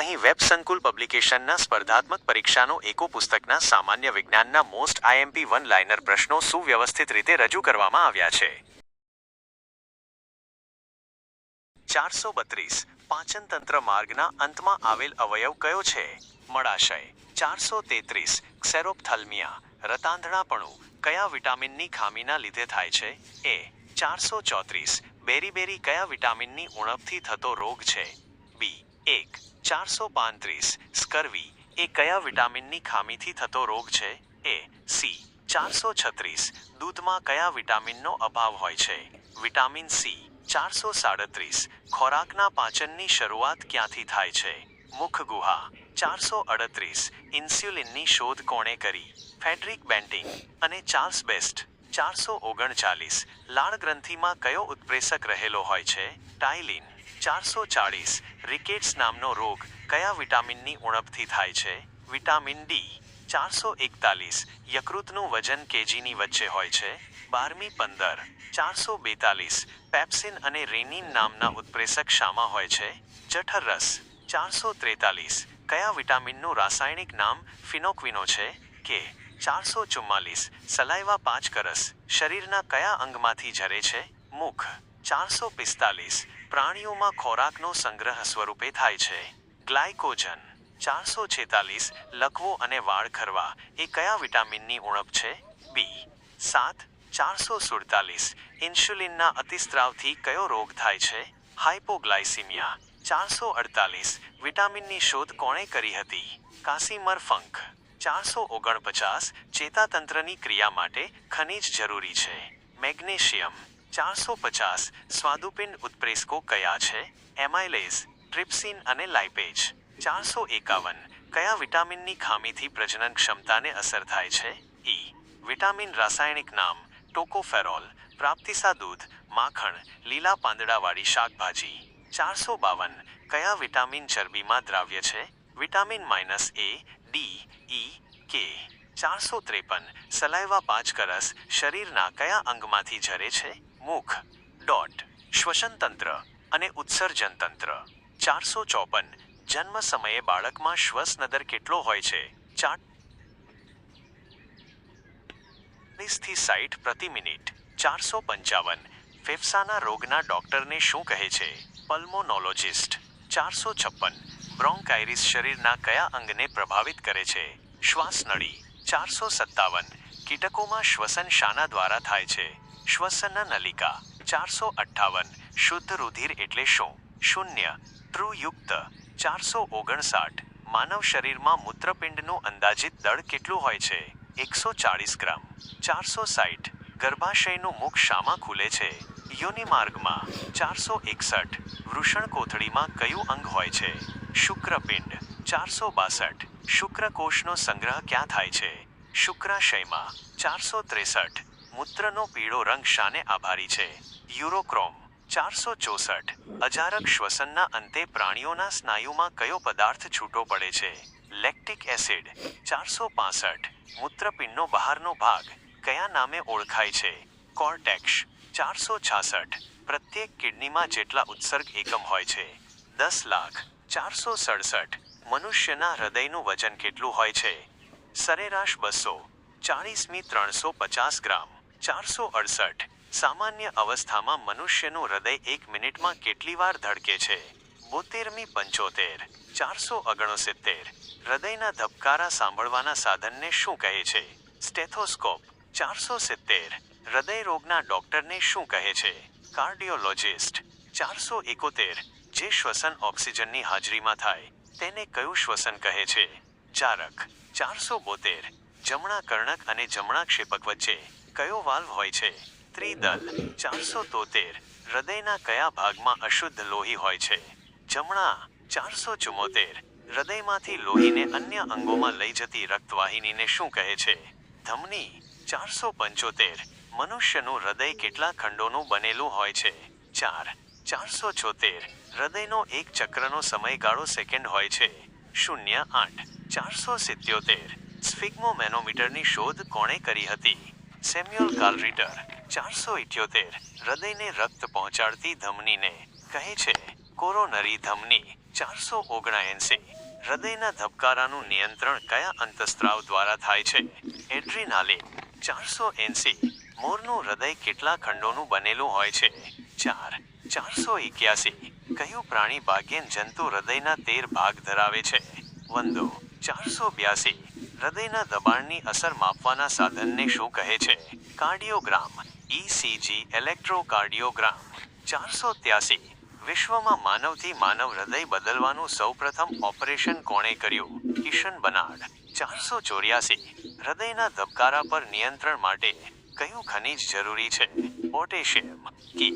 અહીં વેબ સંકુલ પબ્લિકેશનના સ્પર્ધાત્મક પરીક્ષાનો એકો પુસ્તકના સામાન્ય વિજ્ઞાનના મોસ્ટ આઈએમપી વન લાઇનર પ્રશ્નો સુવ્યવસ્થિત રીતે રજૂ કરવામાં આવ્યા છે. ચારસો બત્રીસ પાચન તંત્ર માર્ગના અંતમાં આવેલ અવયવ કયો છે? મળાશય, ચારસો તેત્રીસ, ક્ષેરોપ્થલ્મિયા, રતાંધણાપણું, કયા વિટામિનની ખામીના લીધે થાય છે? એ, ચારસો ચોત્રીસ બેરીબેરી કયા વિટામિનની ઉણપથી થતો રોગ છે? એક, ચારસો પાંત્રીસ, સ્કર્વી, એ કયા વિટામિનની ખામીથી થતો રોગ છે? એ, સી, ચારસો છત્રીસ, દૂધમાં કયા વિટામિનનો અભાવ હોય છે? વિટામિન સી, ચારસો સાડત્રીસ, ખોરાકના પાચનની શરૂઆત ક્યાંથી થાય છે? મુખ ગુહા ચારસો અડત્રીસ, ઇન્સ્યુલિનની શોધ કોણે કરી? ફેડરિક બેન્ટિંગ અને ચાર્લ્સ બેસ્ટ, ચારસો ઓગણચાલીસ, લાળ ગ્રંથિમાં કયો ઉત્પ્રેષક રહેલો હોય છે? ટાઇલિન ચારસો ચાળીસ રિકેટ્સ નામનો રોગ કયા વિટામિનની ઉણપથી થાય છે? વિટામિન ડી ચારસો એકતાલીસ યકૃતનું વજન કેજીની વચ્ચે હોય છે. બારમી પંદર ચારસો બેતાલીસ પેપ્સિન અને રેનિન નામના ઉત્પ્રેષક શામાં હોય છે. જઠર રસ ચારસો ત્રેતાલીસ કયા વિટામિનનું રાસાયણિક નામ ફિનોક્વિનો છે? કે ચારસો ચુમ્માલીસ સલાઈવા પાંચ કરસ શરીરના કયા અંગમાંથી ઝરે છે? મુખ ચારસો પિસ્તાલીસ પ્રાણીઓમાં ખોરાકનો સંગ્રહ સ્વરૂપે થાય છે. ગ્લાયકોજન, ચારસો છેતાલીસ લકવો અને વાળ ખરવા એ કયા વિટામિનની ઉણપ છે? બી, સાત, ચારસો સુડતાલીસ ઇન્સ્યુલિનના અતિસ્ત્રાવથી કયો રોગ થાય છે? હાઇપોગ્લાયસિમિયા ચારસો અડતાલીસ વિટામિનની શોધ કોણે કરી હતી? કાસીમર ફંક ચારસો ઓગણપચાસ ચેતાતંત્રની ક્રિયા માટે ખનિજ જરૂરી છે. મેગ્નેશિયમ ચારસો પચાસ સ્વાદુપિંડ ઉત્પ્રેસકો કયા છે? એમાઇલેઝ ટ્રિપ્સિન અને લાઇપેજ. ચારસો એકાવન, કયા વિટામિનની ખામીથી પ્રજનન ક્ષમતાને અસર થાય છે? ઈ, વિટામિન રાસાયણિક નામ, ટોકોફેરોલ પ્રાપ્તિસા દૂધ, માખણ, લીલા પાંદડાવાળી શાકભાજી. ચારસો બાવન, કયા વિટામિન ચરબીમાં દ્રાવ્ય છે? Vitamin minus A, D, E, K. ચારસો ત્રેપન, સલાઈવા પાંચ કરસ શરીરના કયા અંગમાંથી ઝરે છે? મુખ ડોટ શ્વસન તંત્ર અને ઉત્સર્જન તંત્ર. ચારસો ચોપન જન્મ સમયે બાળકમાં શ્વસનદર કેટલો હોય છે? ચાલીસથી સાઠ પ્રતિ મિનિટ. ચારસો પંચાવન ફેફસાના રોગના ડોક્ટરને શું કહે છે? પલ્મોનોલોજિસ્ટ. ચારસો છપ્પન બ્રોન્કાઇરિસ શરીરના કયા અંગને પ્રભાવિત કરે છે? શ્વાસનળી. ચારસો સત્તાવન કીટકોમાં શ્વસન શાના દ્વારા થાય છે. શ્વસન નલિકા, ચારસો અઠ્ઠાવન, શુદ્ધ રુધિર એટલે શું? શૂન્ય, ત્રુયુક્ત, ચારસો ઓગણસાઠ, માનવ શરીરમાં મૂત્રપિંડનું અંદાજિત દળ કેટલું હોય છે? એકસો ચાળીસ ગ્રામ, ચારસો સાઠ ગર્ભાશયનું મુખ શામાં ખુલે છે? યોનિમાર્ગમાં, ચારસો એકસઠ વૃષણ કોથળીમાં કયું અંગ હોય છે? શુક્રપિંડ, ચારસો બાસઠ, શુક્રકોષનો સંગ્રહ ક્યાં થાય છે? શુક્રાશયમાં, ચારસો ત્રેસઠ મૂત્રનો પીળો રંગ શાને આભારી છે. યુરોક્રોમ, ચારસો ચોસઠ. અજારક શ્વસનના અંતે પ્રાણીઓના સ્નાયુમાં કયો પદાર્થ છૂટો પડે છે? લેક્ટિક એસિડ, ચારસો પાસઠ. મૂત્રપિંડનો બહારનો ભાગ, કયા નામે ઓળખાય છે? કોર્ટેક્સ, ચારસો છાસઠ. પ્રત્યેક કિડનીમાં જેટલા ઉત્સર્ગ એકમ હોય છે? દસ લાખ, ચારસો સડસઠ. મનુષ્યના હૃદયનું વજન કેટલું હોય છે? સરેરાશ બસો, ચાળીસમી ત્રણસો પચાસ ગ્રામ. ચારસો અડસઠ. સામાન્ય અવસ્થામાં મનુષ્યનું હૃદય એક મિનિટમાં કેટલી વાર ધડકે છે? બોતેરમી પંચોતેર. ચારસો ઓગણસિત્તેર. હૃદયના ધબકારા સાંભળવાના સાધનને શું કહે છે? સ્ટેથોસ્કોપ. ચારસો સિત્તેર. હૃદય રોગના ડોક્ટરને શું કહે છે? કાર્ડિયોલોજિસ્ટ. ચારસો એકોતેર. જે શ્વસન ઓક્સિજનની હાજરીમાં થાય, તેને કયું શ્વસન કહે છે? ચારક ચારસો બોતેર. જમણા કર્ણક અને જમણા ક્ષેપક વચ્ચે. કયો વાલ્વ હોય છે? ત્રિદલ, ચારસો તોતેર, હૃદયના કયા ભાગમાં અશુદ્ધ લોહી હોય છે? જમણા, ચારસો ચુમ્મોતેર હૃદયમાંથી લોહીને અન્ય અંગોમાં લઈ જતી રક્તવાહિનીને શું કહે છે? ધમની, ચારસો પંચોતેર, મનુષ્યનું હૃદય કેટલા ખંડોનું બનેલું હોય છે? ચાર, ચારસો છોતેર, હૃદયનો એક ચક્રનો સમયગાળો સેકન્ડ હોય છે? શૂન્ય આઠ, ચારસો સિત્યોતેર, સ્ફિગ્મોમેનોમીટરની શોધ કોણે કરી હતી? સેમ્યુઅલ કાર્લ ચારસો ઇઠ્યોતેર હૃદયને રક્ત પહોંચાડતી ધમનીને કહે છે, કોરોનરી ધમની ચારસો ઓગણએંસી હૃદયના ધબકારાનું નિયંત્રણ કયા અંતસ્ત્રાવ દ્વારા થાય છે? એડ્રીનાલિન ચારસો એંસી મોરનું હૃદય કેટલા ખંડોનું બનેલું હોય છે? ચાર ચારસો એક્યાસી કયું પ્રાણી ભાગ્યન જંતુ હૃદયના તેર ભાગ ધરાવે છે? વંદો ચારસો બ્યાસી હૃદયના દબાણની અસર માપવાના સાધનને શું કહે છે? કાર્ડિયોગ્રામ ઇસીજી ઇલેક્ટ્રોકાર્ડિયોગ્રામ ચારસો ત્યાસી. વિશ્વમાં માનવથી માનવ હૃદય બદલવાનું સૌપ્રથમ ઓપરેશન કોણે કર્યું? કિશન બનાડ. ચારસો ચોર્યાસી. હૃદયના ધબકારા પર નિયંત્રણ માટે કયું ખનિજ જરૂરી છે? પોટેશિયમ. કી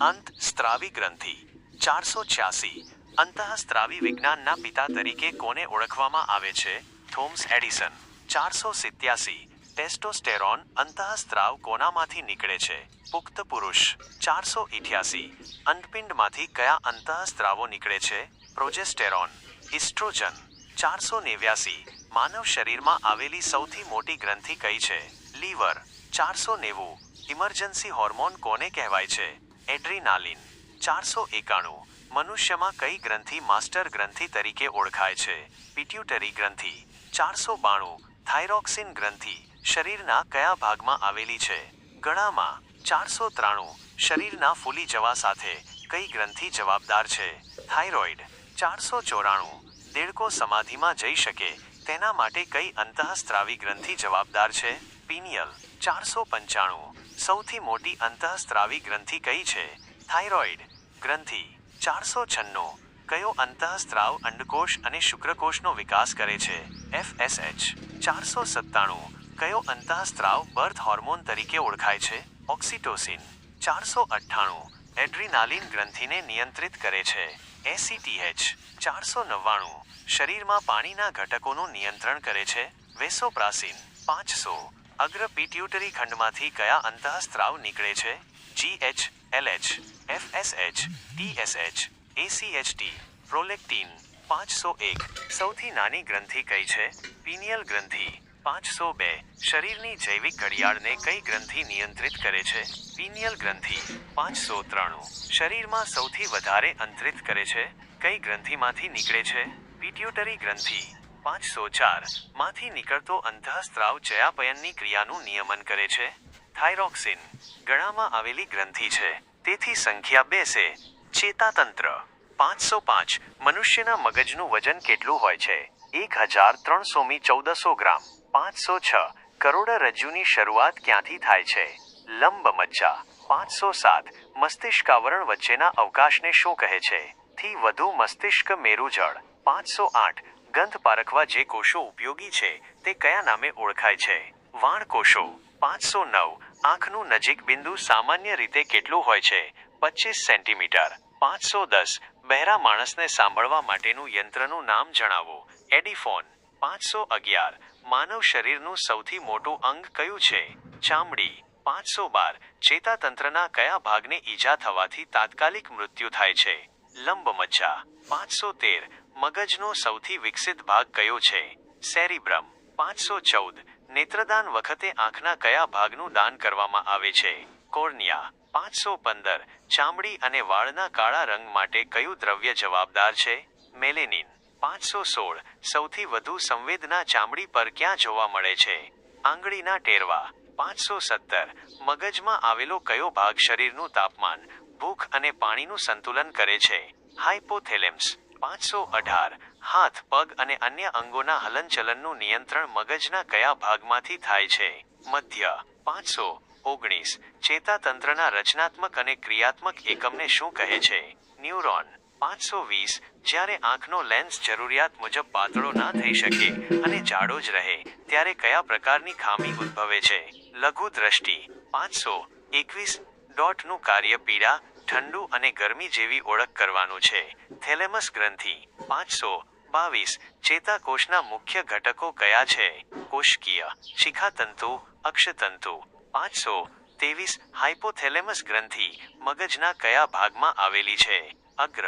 અંત સ્ત્રાવી ગ્રંથિ. ચારસો છ્યાસી. અંતઃસ્ત્રાવી વિજ્ઞાનના પિતા તરીકે કોને ઓળખવામાં આવે છે? થોમ્સ એડિસન ચારસો સિત્યાસી ટેસ્ટોસ્ટેરોન અંતઃસ્ત્રાવ કોનામાંથી નીકળે છે? પુખ્ત પુરુષ, ચારસો ઇઠ્યાસી, અંડપિંડમાંથી કયા અંતઃસ્ત્રાવો નીકળે છે? પ્રોજેસ્ટેરોન, ઇસ્ટ્રોજન, ચારસો નેવ્યાસી, માનવ શરીરમાં આવેલી સૌથી મોટી ગ્રંથિ કઈ છે? લીવર, ચારસો નેવું, ઇમરજન્સી હોર્મોન કોને કહેવાય છે? એડ્રીનાલિન, ચારસો એકાણું, મનુષ્યમાં કઈ ગ્રંથિ માસ્ટર ગ્રંથિ તરીકે ઓળખાય છે? પિટ્યુટરી ગ્રંથિ ચારસો બાણું થાઇરોક્સિન ગ્રંથિ શરીરના કયા ભાગમાં આવેલી છે? ગળામાં ચારસો ત્રાણું શરીરના ફૂલી જવા સાથે કઈ ગ્રંથિ જવાબદાર છે? થાઇરોઇડ ચારસો ચોરાણું દેડકો સમાધિમાં જઈ શકે તેના માટે કઈ અંતઃસ્ત્રાવી ગ્રંથિ જવાબદાર છે? પિનિયલ ચારસો પંચાણું સૌથી મોટી અંતઃસ્ત્રાવી ગ્રંથિ કઈ છે? થાઇરોઇડ ગ્રંથિ ચારસો છન્નું કયો અંતઃસ્ત્રાવ અંડકોષ અને શુક્રકોષનો વિકાસ કરે છે? એફએસએચ ચારસો સત્તાણું કયો અંતઃસ્ત્રાવ બર્થ હોર્મોન તરીકે ઓળખાય છે? ઓક્સિટોસિન ચારસો અઠ્ઠાણું એડ્રીનાલિન ગ્રંથિને નિયંત્રિત કરે છે. એસીટીએચ ચારસો નવ્વાણું શરીરમાં પાણીના ઘટકોનું નિયંત્રણ કરે છે. વેસોપ્રાસિન પાંચસો અગ્ર પિટ્યુટરી ખંડમાંથી કયા અંતઃસ્ત્રાવ નીકળે છે? GH LH FSH TSH ACTH prolactin પાંચસો એક સૌથી નાની ગ્રંથિ કઈ છે? પિનિયલ ગ્રંથિ. પાંચસો બે શરીરની જૈવિક ઘડિયાળને કઈ ગ્રંથિ નિયંત્રિત કરે છે? પિનિયલ ગ્રંથિ. પાંચસો ત્રાણું શરીરમાં સૌથી વધારે અંતરિત કરે છે? કઈ ગ્રંથિમાંથી નીકળે છે? પિટ્યુટરી ગ્રંથિ. પાંચસો ચારમાંથી નીકળતો અંતઃસ્ત્રાવ ચયાપયનની ક્રિયાનું નિયમન કરે છે? થાઇરોક્સિન ગળામાં આવેલી ગ્રંથિ છે. તેથી સંખ્યા બેસે ચેતાતંત્ર. પાંચસો પાંચ મનુષ્યના મગજનું વજન કેટલું હોય છે? એક હજાર ત્રણસોમી ચૌદસો ગ્રામ. પાંચસો છ કરોડરજ્જુની શરૂઆત ક્યાંથી થાય છે? લંબ મજ્જા. પાંચસો સાત મસ્તિષ્કાવરણ વચ્ચેના અવકાશને શું કહે છે? થી વધુ મસ્તિષ્ક મેરુજળ પાંચસો આઠ ગંધ પારખવા જે કોષો ઉપયોગી છે, તે કયા નામે ઓળખાય છે? વાણ કોષો. પાંચસો નવ આંખનું નજીક બિંદુ સામાન્ય રીતે કેટલું હોય છે? પચીસ સેન્ટીમીટર. પાંચસો દસ બહેરા માણસને સાંભળવા માટેનું યંત્રનું નામ જણાવો. એડિફોન, પાંચસો અગિયાર. માનવ શરીરનું સૌથી મોટું અંગ કયું છે? ચામડી, પાંચસો બાર. ચેતાતંત્રના કયા ભાગને ઈજા થવાથી તાત્કાલિક મૃત્યુ થાય છે? લંબ મજ્જા પાંચસો તેર. મગજનો સૌથી વિકસિત ભાગ કયો છે? સેરિબ્રમ, પાંચસો ચૌદ. નેત્રદાન વખતે આંખના કયા ભાગનું દાન કરવામાં આવે છે? કોર્નિયા પાંચસો પંદર ચામડી અને વાળના કાળા રંગ માટે કયું દ્રવ્ય જવાબદાર છે? મેલેનિન. પાંચસો સોળ સૌથી વધુ સંવેદના ચામડી પર ક્યાં જોવા મળે છે? આંગળીના ટેરવા. પાંચસો સત્તર મગજમાં આવેલો કયો ભાગ શરીરનું તાપમાન, ભૂખ અને પાણીનું સંતુલન કરે છે? હાઇપોથેલેમ્સ પાંચસો અઢાર હાથ, પગ અને અન્ય અંગોના હલનચલનનું નિયંત્રણ મગજના કયા ભાગમાંથી થાય છે? મધ્ય. પાંચસો ઓગણીસ, ચેતાતંત્રના રચનાત્મક અને ક્રિયાત્મક એકમને શું કહે છે? ન્યુરોન, પાંચસો વીસ, જ્યારે આંખનો લેન્સ જરૂરિયાત મુજબ પાતળો ના થઈ શકે અને જાડો જ રહે, ત્યારે કયા પ્રકારની ખામી ઉદ્ભવે છે? લઘુ દ્રષ્ટિ, પાંચસો એકવીસ ડોટનું કાર્ય પીડા, ઠંડુ અને ગરમી જેવી ઓળખ કરવાનું છે. થેલેમસ ગ્રંથિ, પાંચસો બાવીસ, ચેતાકોષના મુખ્ય ઘટકો કયા છે? કોષકીય, શિખાતંતુ, અક્ષતંતુ. પાંચસો ત્રેવીસ હાઇપોથેલેમસ ગ્રંથિ મગજના કયા ભાગમાં આવેલી છે? અગ્ર,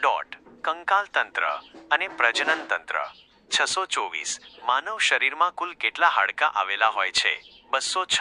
ડોટ, કંકાલ તંત્ર અને પ્રજનન તંત્ર. છસો ચોવીસ માનવ શરીરમાં કુલ કેટલા હાડકાં આવેલા હોય છે? બસો છ,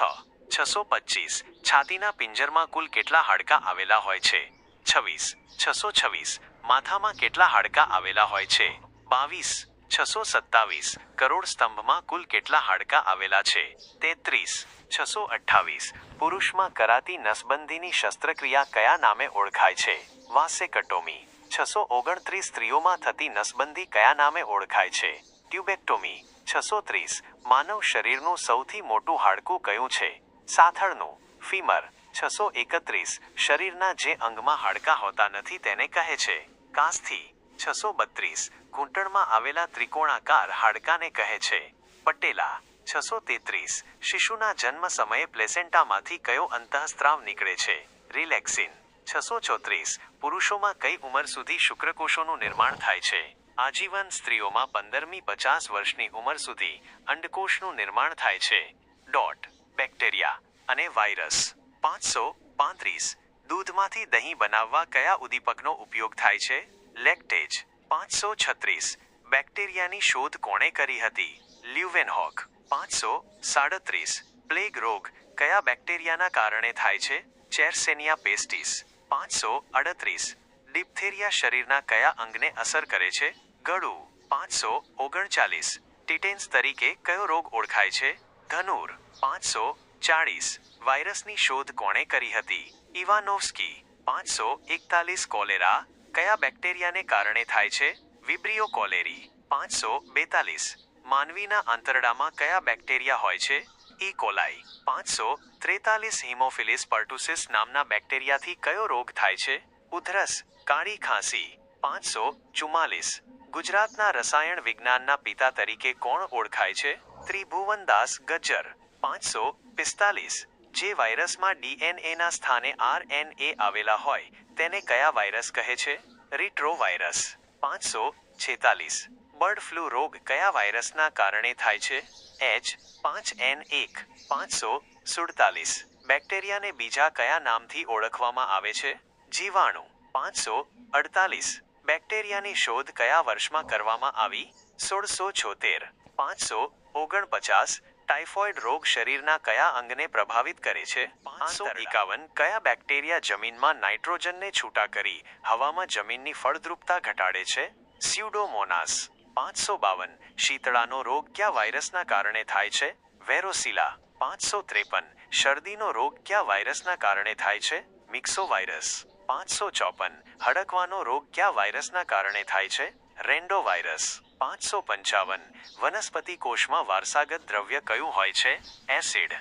છસો પચીસ છાતીના પિંજરમાં કુલ કેટલા હાડકાં આવેલા હોય છે? છવ્વીસ, છસો છવ્વીસ માથામાં કેટલા હાડકાં આવેલા હોય છે? બાવીસ છસો સત્તાવીસ કરોડ સ્તંભમાં કુલ કેટલા હાડકાં આવેલા છે? તેત્રીસ. છસો અઠ્ઠાવીસ. પુરુષમાં કરાતી નસબંધીની શસ્ત્રક્રિયા કયા નામે ઓળખાય છે? વાસેકટોમી. છસો ઓગણત્રીસ સ્ત્રીઓમાં થતી નસબંધી કયા નામે ઓળખાય છે? ટ્યુબેક્ટોમી. છસો ત્રીસ. માનવ શરીરનું સૌથી મોટું હાડકું કયું છે? સાથળનું. ફીમર. છસો એકત્રીસ. શરીરના જે અંગમાં હાડકાં હોતા નથી તેને કહે છે. કાસ્થી. છસો બત્રીસ, ઘૂંટણમાં આવેલા ત્રિકોણાકાર હાડકાને કહે છે, પટેલા, છસો તેત્રીસ, શિશુના જન્મ સમયે પ્લેસેન્ટામાંથી કયો અંતઃસ્ત્રાવ નીકળે છે? રિલેક્સિન, છસો ચોત્રીસ, પુરુષોમાં કઈ ઉંમર સુધી શુક્રકોષોનું નિર્માણ થાય છે? આજીવન સ્ત્રીઓમાં પંદરમી પચાસ વર્ષની ઉંમર સુધી અંડકોષનું નિર્માણ થાય છે? ડોટ, બેક્ટેરિયા અને વાયરસ, પાંચસો પાંત્રીસ, દૂધમાંથી દહીં બનાવવા કયા ઉદ્દીપકનો ઉપયોગ થાય છે? લેક્ટેજ પાંચસો છત્રીસ. બેક્ટેરિયાની શોધ કોણે કરી હતી? લ્યુવેનહોક પાંચસો સાડત્રીસ. પ્લેગ રોગ કયા બેક્ટેરિયાના કારણે થાય છે? ચેરસેનિયા પેસ્ટિસ પાંચસો અડત્રીસ. ડિપ્થેરિયા શરીરના કયા અંગને અસર કરે છે? ગળું પાંચસો ઓગણચાલીસ. ટિટેન્સ તરીકે કયો રોગ ઓળખાય છે? ધનુર પાંચસો ચાળીસ. વાયરસની શોધ કોણે કરી હતી? ઇવાનોવ્સ્કી પાંચસો એકતાલીસ કોલેરા કયા બેક્ટેરિયાને કારણે થાય છે? વિબ્રિયો કોલેરી પાંચસો બેતાલીસ. માનવીના આંતરડામાં કયા બેક્ટેરિયા હોય છે? ઈ કોલાઈ પાંચસો ત્રેતાલીસ. હિમોફિલિસ પર્ટુસિસ નામના બેક્ટેરિયાથી કયો રોગ થાય છે? ઉધરસ, કાળી ખાંસી, પાંચસો ચુમ્માલીસ. ગુજરાતના રસાયણ વિજ્ઞાનના પિતા તરીકે કોણ ઓળખાય છે? ત્રિભુવનદાસ ગજ્જર, પાંચસો પિસ્તાલીસ. જે વાયરસમાં ડીએનએના સ્થાને આરએનએ આવેલા હોય તેને કયા વાયરસ કહે છે? રિટ્રો વાયરસ પાંચસો છેતાલીસ. બર્ડ ફ્લૂ રોગ કયા વાયરસના કારણે થાય છે? એચ, પાંચ એન એક, પાંચસો સુડતાલીસ. બેક્ટેરિયાને બીજા કયા નામથી ઓળખવામાં આવે છે? જીવાણુ, પાંચસો અડતાલીસ. બેક્ટેરિયાની શોધ કયા વર્ષમાં કરવામાં આવી? સોળસો છોતેર, પાંચસો ઓગણપચાસ ટાઇફોઇડ રોગ શરીરના કયા અંગને પ્રભાવિત કરે છે? પાંચસો એકાવન. કયા બેક્ટેરિયા જમીનમાં નાઇટ્રોજનને છૂટા કરી હવામાં જમીનની ફળદ્રુપતા ઘટાડે છે? સ્યુડોમોનાસ. પાંચસો બાવન. શીતળાનો રોગ કયા વાયરસના કારણે થાય છે? વેરોસિલા. પાંચસો ત્રેપન. શરદીનો રોગ કયા વાયરસના કારણે થાય છે? મિક્સો વાયરસ પાંચસો ચોપન. હડકવાનો રોગ કયા વાયરસના કારણે થાય છે? રેન્ડો વાયરસ પાંચસો પંચાવન. વનસ્પતિ કોષમાં વારસાગત દ્રવ્ય કયું હોય છે? એસિડ.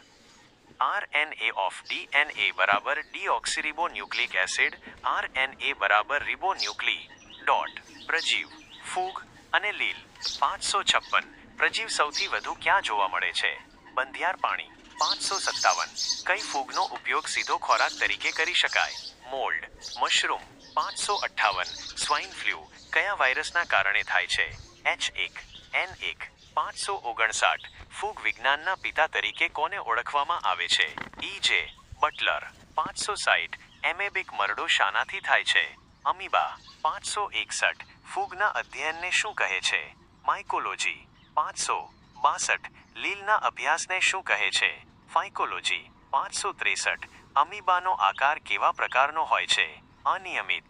આરએનએ ઓફ ડીએનએ બરાબર ડીઓક્સિરિબોન્યુક્લિક એસિડ, આરએનએ બરાબર રિબોન્યુક્લી. ડોટ. પ્રજીવ. ફૂગ અને લીલ. પાંચસો છપ્પન. પ્રજીવ સૌથી વધુ ક્યાં જોવા મળે છે? બંધિયાર પાણી પાંચસો સત્તાવન. કઈ ફૂગનો ઉપયોગ સીધો ખોરાક તરીકે કરી શકાય? મોલ્ડ. મશરૂમ. પાંચસો અઠ્ઠાવન. Swine flu. કયા વાયરસના કારણે થાય છે? એચ એક એન એક, પાંચસો ઓગણસાઠ, ફૂગ વિજ્ઞાનના પિતા તરીકે કોને ઓળખવામાં આવે છે? ઈ જે બટલર, પાંચસો સાઠ એમેબિક મરડો શાનાથી થાય છે? અમીબા, પાંચસો એકસઠ, ફૂગના અધ્યયનને શું કહે છે? માઇકોલોજી પાંચસો બાસઠ, લીલના અભ્યાસને શું કહે છે? ફાઇકોલોજી પાંચસો ત્રેસઠ, અમીબાનો આકાર કેવા પ્રકારનો હોય છે? અનિયમિત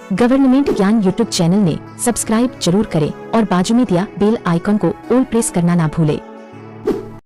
गवर्नमेंट ज्ञान यूट्यूब चैनल ने सब्सक्राइब जरूर करें और बाजू में दिया बेल आइकॉन को ऑल प्रेस करना ना भूलें